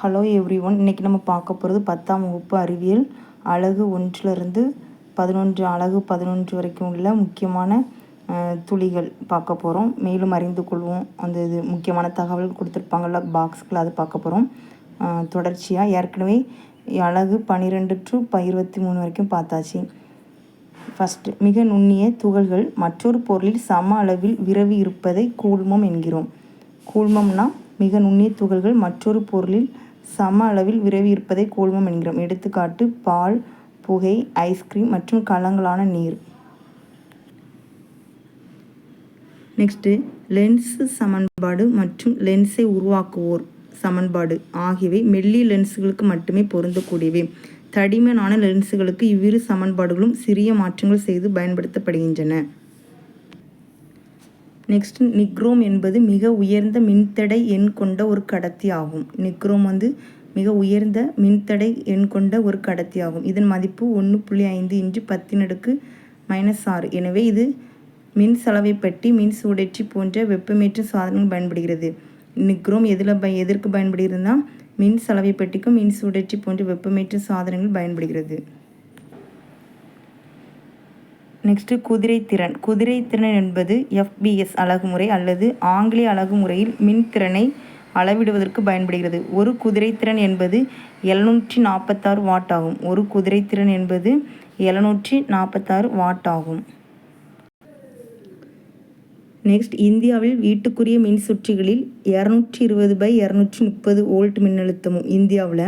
Hello every one இன்றைக்கி நம்ம பார்க்க போகிறது பத்தாம் வகுப்பு அறிவியல். அழகு ஒன்றிலிருந்து பதினொன்று அழகு பதினொன்று வரைக்கும் உள்ள முக்கியமான துளிகள் பார்க்க போகிறோம் மேலும் அறிந்து கொள்வோம். அந்த இது முக்கியமான தகவல் கொடுத்துருப்பாங்கல்ல பாக்ஸ்களை அது பார்க்க போகிறோம் தொடர்ச்சியாக ஏற்கனவே அழகு பன்னிரெண்டு டு இருபத்தி மூணு வரைக்கும் பார்த்தாச்சு. ஃபஸ்ட்டு மிக நுண்ணிய துகள்கள் மற்றொரு பொருளில் சம அளவில் விரவி இருப்பதை கூழ்மம் என்கிறோம். கூழ்மம்னா மிக நுண்ணிய துகள்கள் மற்றொரு பொருளில் சம அளவில் விரவி இருப்பதை கூழ்மம் என்கிறோம். எடுத்துக்காட்டு பால் புகை ஐஸ்கிரீம் மற்றும் கலங்களான நீர். நெக்ஸ்ட்டு லென்ஸு சமன்பாடு மற்றும் லென்ஸை உருவாக்குவோர் சமன்பாடு ஆகியவை மெல்லி லென்ஸ்களுக்கு மட்டுமே பொருந்தக்கூடியவை. தடிமனான லென்ஸுகளுக்கு இவ்விரு சமன்பாடுகளும் சிறிய மாற்றங்கள் செய்து பயன்படுத்தப்படுகின்றன. நெக்ஸ்ட் நிக்ரோம் என்பது மிக உயர்ந்த மின்தடை எண் கொண்ட ஒரு கடத்தி ஆகும். நிக்ரோம் வந்து மிக உயர்ந்த மின்தடை எண் கொண்ட ஒரு கடத்தி ஆகும். இதன் மதிப்பு ஒன்று புள்ளி ஐந்து இன்ச்சு பத்தின் அடுக்கு மைனஸ் ஆறு. எனவே இது மின் சலவை பெட்டி மின் சூடேற்றி போன்ற வெப்பமேற்ற சாதனங்கள் பயன்படுகிறது. நிக்ரோம் எதில் பய எதற்கு பயன்படுகிறதுனா மின் சலவை பெட்டிக்கும் மின் சூடேற்றி போன்ற வெப்பமேற்ற சாதனங்கள் பயன்படுகிறது. நெக்ஸ்ட்டு குதிரைத்திறன் குதிரைத்திறன் என்பது எஃபிஎஸ் அழகுமுறை அல்லது ஆங்கிலேய அழகுமுறையில் மின்திறனை அளவிடுவதற்கு பயன்படுகிறது. ஒரு குதிரைத்திறன் என்பது எழுநூற்றி நாற்பத்தாறு வாட் ஆகும். ஒரு குதிரைத்திறன் என்பது எழுநூற்றி நாற்பத்தாறு வாட் ஆகும். நெக்ஸ்ட் இந்தியாவில் வீட்டுக்குரிய மின் சுற்றிகளில் இரநூற்றி இருபது பை இரநூற்றி முப்பது வோல்ட் மின்னழுத்தமும் இந்தியாவில்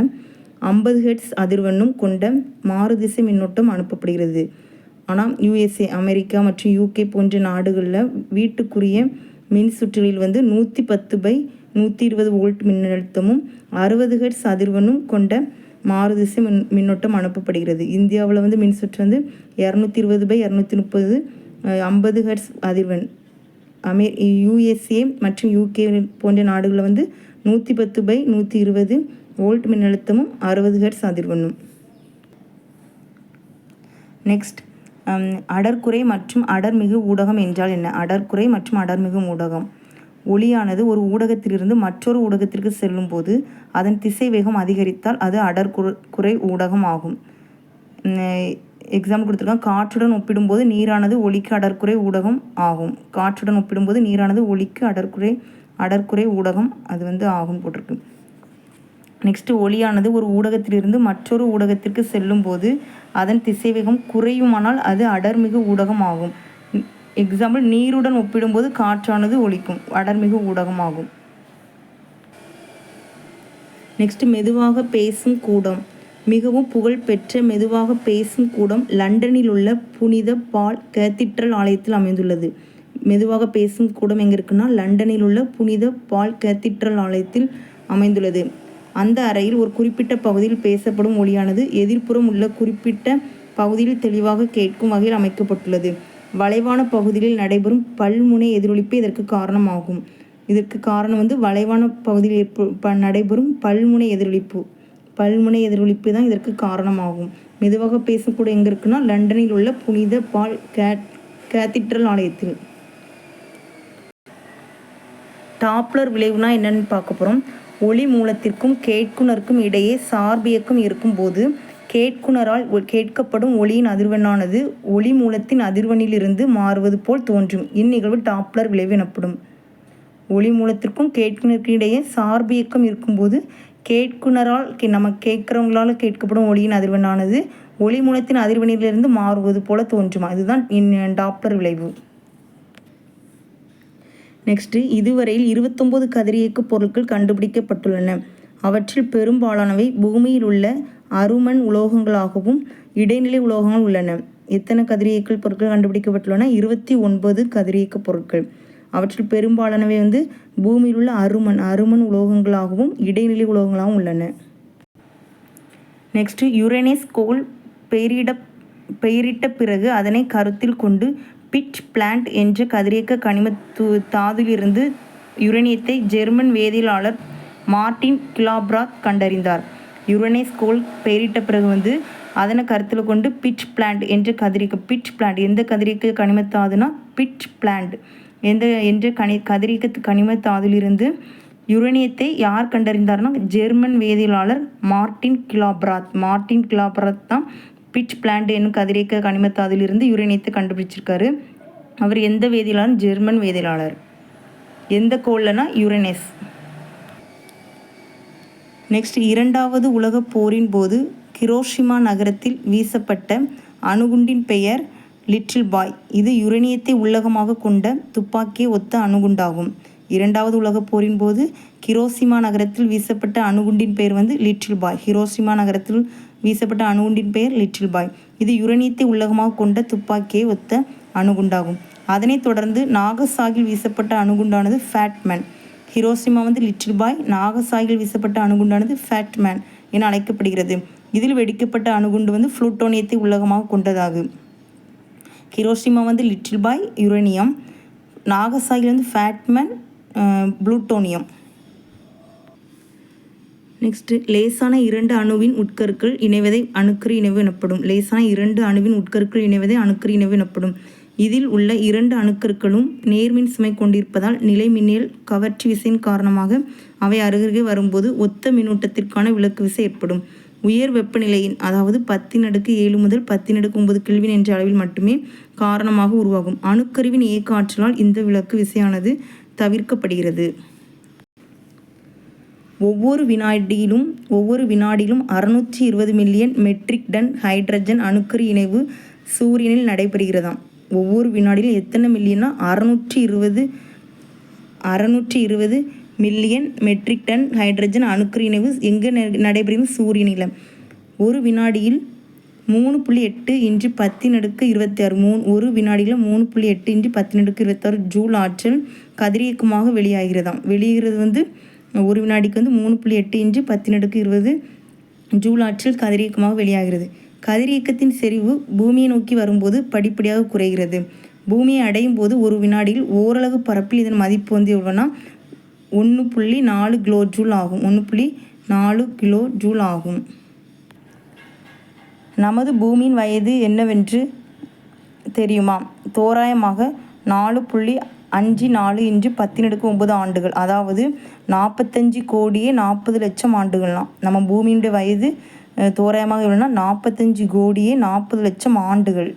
ஐம்பது ஹெட்ஸ் அதிர்வெண்ணும் கொண்ட மாறுதிசை மின்னோட்டம் அனுப்பப்படுகிறது. ஆனால் யூஎஸ்ஏ அமெரிக்கா மற்றும் யூகே போன்ற நாடுகளில் வீட்டுக்குரிய மின் சுற்றுகளில் வந்து நூற்றி பத்து பை நூற்றி இருபது வோல்ட் மின்னழுத்தமும் அறுபது ஹெட்ஸ் அதிர்வனும் கொண்ட மாறுதிசை மின் மின்னோட்டம் அனுப்பப்படுகிறது. இந்தியாவில் வந்து மின் சுற்று வந்து இரநூத்தி இருபது பை இரநூத்தி முப்பது ஐம்பது ஹெட்ஸ் அதிர்வெண். அமே யூஎஸ்ஏ மற்றும் யூகே போன்ற நாடுகளில் வந்து நூற்றி பத்து பை நூற்றி இருபது வோல்ட் மின்னழுத்தமும் அறுபது ஹெட்ஸ் அதிர்வெண்ணும். நெக்ஸ்ட் அடர்குறை மற்றும் அடர்மிகு ஊடகம் என்றால் என்ன? அடர்குறை மற்றும் அடர்மிகு ஊடகம். ஒளியானது ஒரு ஊடகத்திலிருந்து மற்றொரு ஊடகத்திற்கு செல்லும் போது அதன் திசை வேகம் அதிகரித்தால் அது அடர்குறை குறை ஊடகம் ஆகும். எக்ஸாம்பிள் கொடுத்துருக்காங்க. காற்றுடன் ஒப்பிடும்போது நீரானது ஒளிக்கு அடர்குறை ஊடகம் ஆகும். காற்றுடன் ஒப்பிடும்போது நீரானது ஒளிக்கு அடர்குறை அடர்குறை ஊடகம் அது வந்து ஆகும் போட்டிருக்கு. நெக்ஸ்ட்டு ஒளியானது ஒரு ஊடகத்திலிருந்து மற்றொரு ஊடகத்திற்கு செல்லும் போது அதன் திசைவேகம் குறையுமானால் அது அடர்மிகு ஊடகம் ஆகும் எக்ஸாம்பிள் நீருடன் ஒப்பிடும்போது காற்றானது ஒழிக்கும் அடர்மிகு ஊடகமாகும். நெக்ஸ்ட் மெதுவாக பேசும் கூடம். மிகவும் புகழ்பெற்ற மெதுவாக பேசும் கூடம் லண்டனில் உள்ள புனித பால் கேத்திட்ரல் ஆலயத்தில் அமைந்துள்ளது. மெதுவாக பேசும் கூடம் எங்கே இருக்குன்னா லண்டனில் உள்ள புனித பால் கேத்திட்ரல் ஆலயத்தில் அமைந்துள்ளது. அந்த அறையில் ஒரு குறிப்பிட்ட பகுதியில் பேசப்படும் ஒளியானது எதிர்ப்புறம் உள்ள குறிப்பிட்ட பகுதியில் தெளிவாக கேட்கும் வகையில் அமைக்கப்பட்டுள்ளது. வளைவான பகுதியில் நடைபெறும் பல்முனை எதிரொலிப்பு இதற்கு காரணமாகும். இதற்கு காரணம் வந்து வளைவான பகுதியில் ஏற்ப நடைபெறும் பல்முனை எதிரொலிப்பு. பல்முனை எதிரொலிப்பு தான் இதற்கு காரணமாகும். மெதுவாக பேசக்கூட எங்கே இருக்குன்னா லண்டனில் உள்ள புனித பால் கேட் கேத்திட்ரல் ஆலயத்தில். டாப்ளர் விளைவுனா என்னன்னு பார்க்க போகிறோம் ஒளி மூலத்திற்கும் கேட்குனருக்கும் இடையே சார்பியக்கம் இருக்கும்போது கேட்குனரால் ஒ- கேட்கப்படும் ஒளியின் அதிர்வெண்ணானது ஒளி மூலத்தின் அதிர்வெண்ணிலிருந்து மாறுவது போல் தோன்றும். இந்நிகழ்வு டாப்ளர் விளைவு எனப்படும் ஒளி மூலத்திற்கும் கேட்குணருக்கும் இடையே சார்பியக்கம் இருக்கும்போது கேட்குனரால் கே- நம்ம கேட்குறவங்களால கேட்கப்படும் ஒளியின் அதிர்வெண்ணானது ஒளி மூலத்தின் அதிர்வெண்ணிலிருந்து மாறுவது போல தோன்றும். அதுதான் இன் டாப்ளர் விளைவு. நெக்ஸ்ட்டு இதுவரையில் இருபத்தொம்போது கதிரியக்க பொருட்கள் கண்டுபிடிக்கப்பட்டுள்ளன. அவற்றில் பெரும்பாலானவை பூமியில் உள்ள அருமண் உலோகங்களாகவும் இடைநிலை உலோகங்கள் உள்ளன. எத்தனை கதிரியக்க பொருட்கள் கண்டுபிடிக்கப்பட்டுள்ளன? இருபத்தி ஒன்பது கதிரியக்க பொருட்கள். அவற்றில் பெரும்பாலானவை வந்து பூமியில் உள்ள அருமண் அருமண் உலோகங்களாகவும் இடைநிலை உலோகங்களாகவும் உள்ளன. நெக்ஸ்ட்டு யுரேனஸ் கோல் பெயரிட பெயரிட்ட பிறகு அதனை கருத்தில் கொண்டு பிட்ச் பிளான்ட் என்ற கதிரியக்க கனிம து தாதுவிலிருந்து யுரேனியத்தை ஜெர்மன் வேதியியலாளர் மார்ட்டின் கிளாப்ராத் கண்டறிந்தார். யுரேனஸ் கோல் பெயரிட்ட பிறகு வந்து அதனை கருத்தில் கொண்டு பிட்ச் பிளான்ட் என்ற கதிரியக்க பிட்ச் பிளான்ட் எந்த கதிரியக்க கனிமத்தாதுனா பிட்ச் பிளான்ட். எந்த என்ற கனி கதிரியக்க கனிமத்தாதுலிருந்து யுரேனியத்தை யார் கண்டறிந்தார்னா ஜெர்மன் வேதியியலாளர் மார்டின் கிலாப்ராத். மார்ட்டின் கிலாப்ராத் தான் பிட்ச் பிளான்ட் என்னும் கதிரியக்க கனிமத்தாதிலிருந்து யுரேனியத்தை கண்டுபிடிச்சிருக்காரு. அவர் எந்த வேதியிலான ஜெர்மன் வேதியியலாளர். எந்த கோள்லனா? யுரேனஸ். நெக்ஸ்ட் இரண்டாவது உலகப் போரின் போது கிரோஷிமா நகரத்தில் வீசப்பட்ட அணுகுண்டின் பெயர் லிட்டில் பாய். இது யுரேனியத்தை உள்ளகமாக கொண்ட துப்பாக்கியை ஒத்த அணுகுண்டாகும். இரண்டாவது உலகப் போரின் போது கிரோசிமா நகரத்தில் வீசப்பட்ட அணுகுண்டின் பெயர் வந்து லிட்டில் பாய். ஹிரோசிமா நகரத்தில் வீசப்பட்ட அணுகுண்டின் பெயர் லிட்டில் பாய். இது யுரேனியத்தை உள்ளகமாக கொண்ட துப்பாக்கியை ஒத்த அணுகுண்டாகும். அதனைத் தொடர்ந்து நாகசாகில் வீசப்பட்ட அணுகுண்டானது ஃபேட்மேன் ஹிரோசிமா வந்து லிட்டில் பாய் நாகசாகில் வீசப்பட்ட அணுகுண்டானது ஃபேட்மேன் என அழைக்கப்படுகிறது. இதில் வெடிக்கப்பட்ட அணுகுண்டு வந்து புளூட்டோனியத்தை உள்ளகமாக கொண்டதாகும். ஹிரோஷிமா வந்து லிட்டில் பாய் யுரேனியம் நாகசாகில் வந்து ஃபேட்மேன் ப்ளூட்டோனியம். நெக்ஸ்ட்டு லேசான இரண்டு அணுவின் உட்கருக்கள் இணைவதை அணுக்கரு இணைவு எனப்படும். லேசான இரண்டு அணுவின் உட்கருக்கள் இணைவதை அணுக்கரு இணைவு எனப்படும். இதில் உள்ள இரண்டு அணுக்கருக்களும் நேர்மின் சுமை கொண்டிருப்பதால் நிலைமின்னல் கவர்ச்சி விசையின் காரணமாக அவை அருகருகே வரும்போது ஒத்த மின்னூட்டத்திற்கான விளக்கு விசை ஏற்படும். உயர் வெப்பநிலையின் அதாவது பத்தின் அடுக்கு ஏழு முதல் பத்தின் அடுக்கு ஒன்பது கெல்வின் என்ற அளவில் மட்டுமே காரணமாக உருவாகும். அணுக்கருவின் இயக்க ஆற்றலால் இந்த விளக்கு விசையானது தவிர்க்கப்படுகிறது. ஒவ்வொரு வினாடியிலும் ஒவ்வொரு வினாடியிலும் அறுநூற்றி இருபது மில்லியன் மெட்ரிக் டன் ஹைட்ரஜன் அணுக்கரு இணைவு சூரியனில் நடைபெறுகிறதாம். ஒவ்வொரு வினாடியிலும் எத்தனை மில்லியன்னா அறநூற்றி இருபது அறநூற்றி இருபது மில்லியன் மெட்ரிக் டன் ஹைட்ரஜன் அணுக்கரு இணைவு எங்கே நடைபெறுகிறது? சூரியனில். ஒரு வினாடியில் மூணு புள்ளி எட்டு இன்று பத்தின் அடுக்கு இருபத்தி ஆறு மூணு ஒரு வினாடியில் மூணு புள்ளி எட்டு இன்று பத்தின் அடுக்கு இருபத்தாறு ஜூல் ஆற்றல் கதிரியக்கமாக வெளியாகிறதாம். வெளியேறது வந்து ஒரு வினாடிக்கு வந்து மூணு புள்ளி எட்டு இன்று பத்தின் அடுக்கு இருபது ஜூல் ஆற்றல் கதிரியக்கமாக வெளியாகிறது. கதிரியக்கத்தின் செறிவு பூமியை நோக்கி வரும்போது படிப்படியாக குறைகிறது. பூமியை அடையும் போது ஒரு வினாடியில் ஓரளவு பரப்பில் இதன் மதிப்பு வந்து எவ்வளோன்னா ஒன்று புள்ளி நாலு கிலோ ஜூல் ஆகும். ஒன்று புள்ளி நாலு கிலோ ஜூல் ஆகும். நமது பூமியின் வயது என்னவென்று தெரியுமா தோராயமாக நாலு புள்ளி அஞ்சு நாலு இன்று பத்தினடுக்கு ஒன்பது ஆண்டுகள். அதாவது நாற்பத்தஞ்சு கோடியே நாற்பது லட்சம் ஆண்டுகள்லாம். நம்ம பூமியினுடைய வயது தோராயமாக இல்லைன்னா நாற்பத்தஞ்சு கோடியே நாற்பது லட்சம் ஆண்டுகள்.